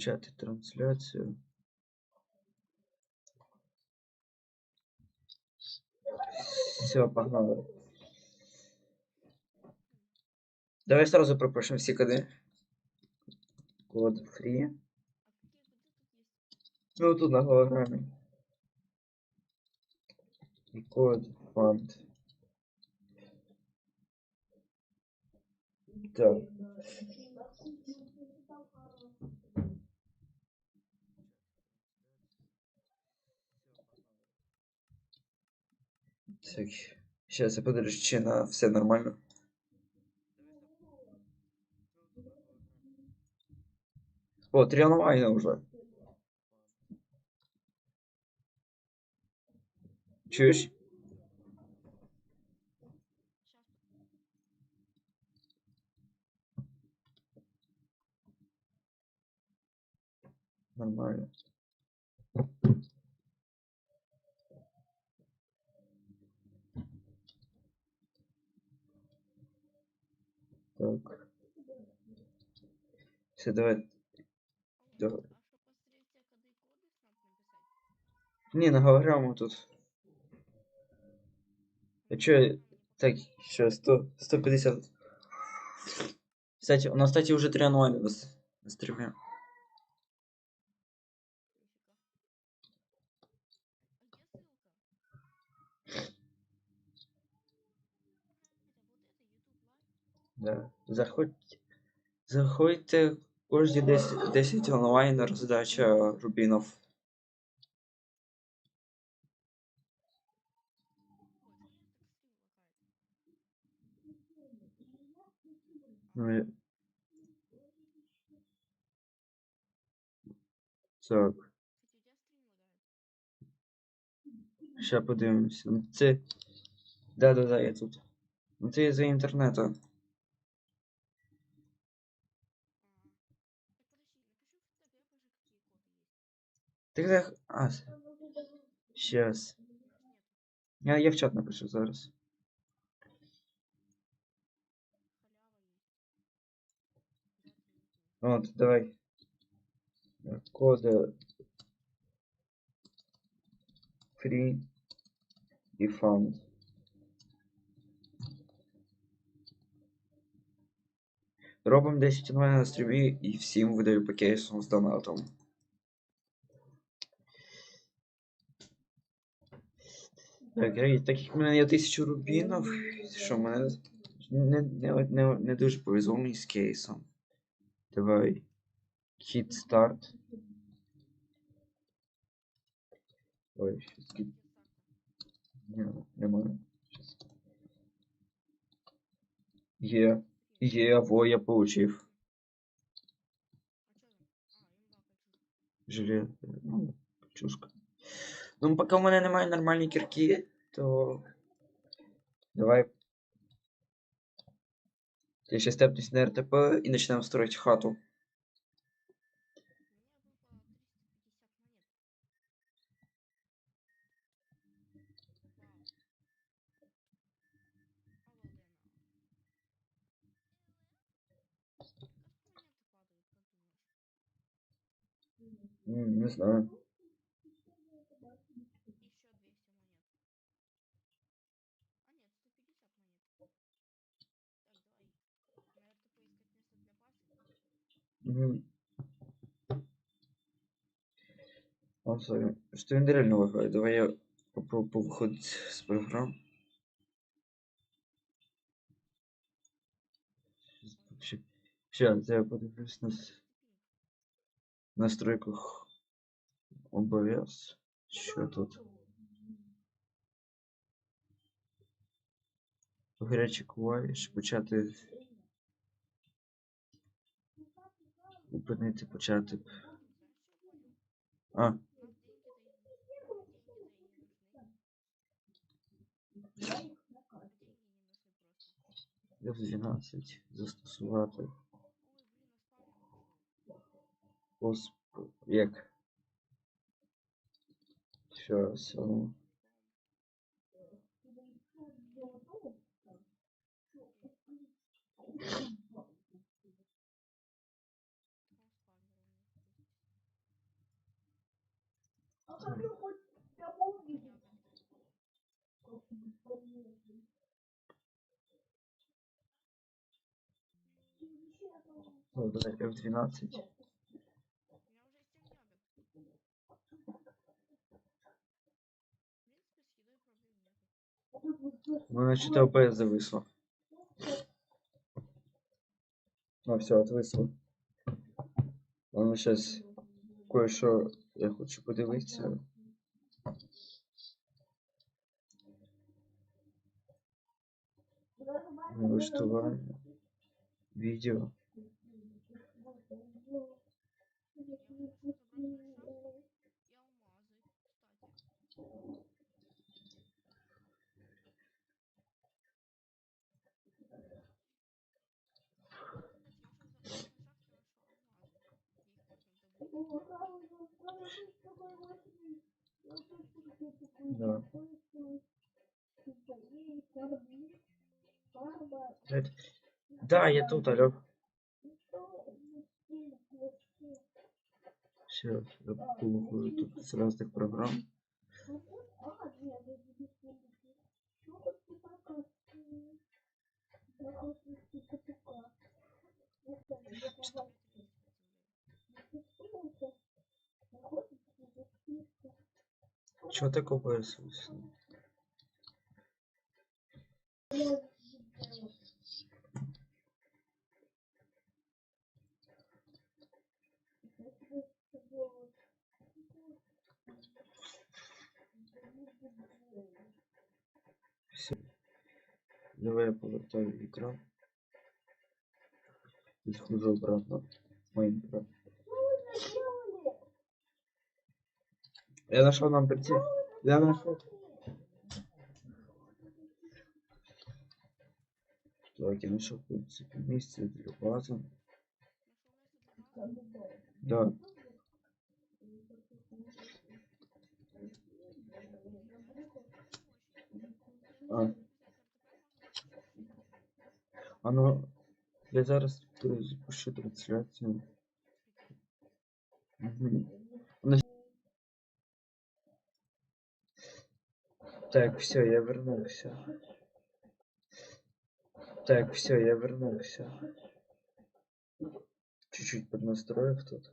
Почати трансляцію. Все, погнали. Давай сразу пропишем все коды. Код free. Ну тут на голограмме. И код фонд. Так. Так, сейчас я подожду, чи на все нормально. О, три онлайна уже. Чуешь? Нормально. Так. Все, давай. Давай. Не, на голограмму тут. А чё, так, еще 100, 150. Кстати, у нас, кстати, уже три онлайна на, с- на стриме. Да. Заходьте. Заходьте кожні 10, 10 онлайн роздача рубінов. Ну, Так. Ще подивимося. Це. Да, да, да, я тут. Ну це за інтернету. Ти де. А. Щас. Я, я в чат напишу зараз. От, давай. Коди. Free і found. Робимо 10 онлайн на стрімі і всім видаю по кейсам з донатом. Так, і так як в мене є 1000 рубінів, що в мене не, не, не, не дуже повезло мені з кейсом. Давай. Hit start. Ой, щас кі- Ні, немає. Щас. Є. Є, во, я получив. Желе... Ну, чушка. Ну, поки в мене немає нормальної кірки, то. Давай. Я ще степнусь на РТП і почнемо строить хату. Не знаю. Sorry. Что він реально лагает? Давай я попробую повыходить с программ. Сейчас я подивлюсь на настройках OBS. Що тут? Гарячий клавіш, почати. Зупинити, почати. А. F12 застосувати. Осп... Як? Щас. а ну. О, давай F12. У мене что-то ОПС зависло. А, все, отвисло. Ладно, сейчас кое-що я хочу подивитися. Налаштування. Відео. Да. Да, я тут, алло. Все, погуглю тут с разных программ. Чё так ОПС я повертаю экран. И схожу обратно в Майнкрафт. Я нашел нам прийти. Я нашел. Так, я нашел принципе место для базы. Да. А. А ну, я зараз запущу трансляцію. Угу. Так, все, я вернулся. Так, все, я вернулся. Чуть-чуть поднастроив тут.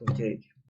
Окей.